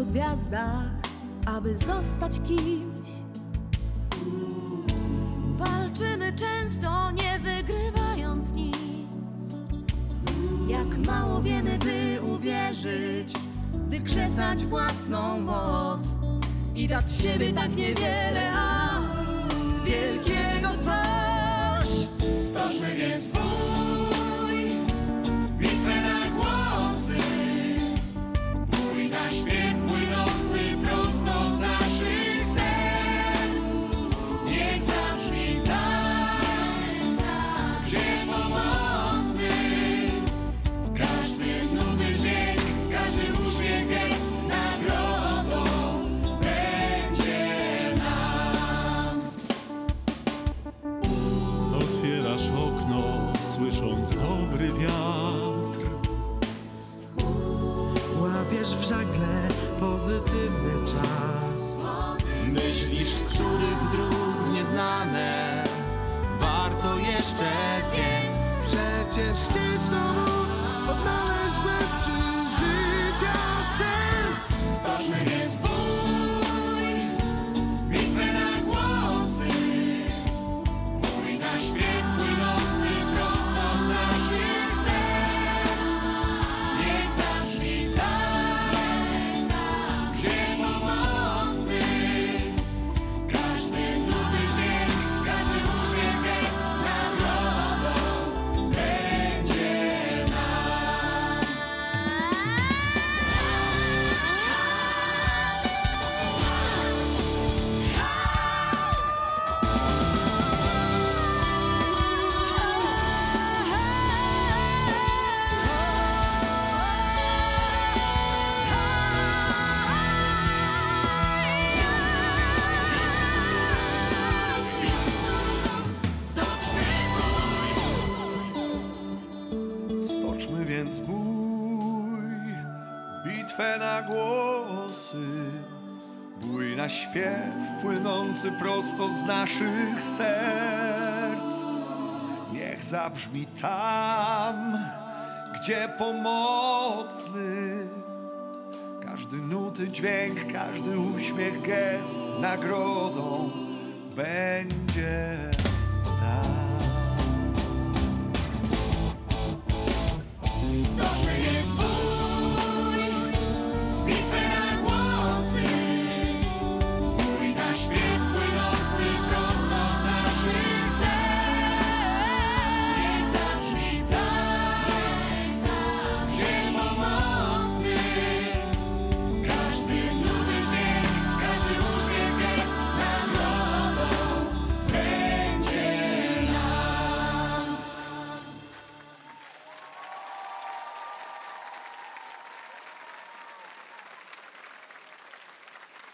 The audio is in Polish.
o gwiazdach, aby zostać kimś. Walczymy często, nie wygrywając nic. Jak mało wiemy, by uwierzyć, wykrzesać własną moc I dać siebie tak niewiele, a wielkiego coś. Stoczmy więc bój, dobry wiatr. Łapiesz w żagle pozytywny czas. Myślisz, z których dróg nieznane. Warto jeszcze więc Przecież chcieć to Stoczmy więc bój, bitwę na głosy, bój na śpiew płynący prosto z naszych serc. Niech zabrzmi tam, gdzie pomocny. Każdy nuty dźwięk, każdy uśmiech, gest nagrodą będzie nam.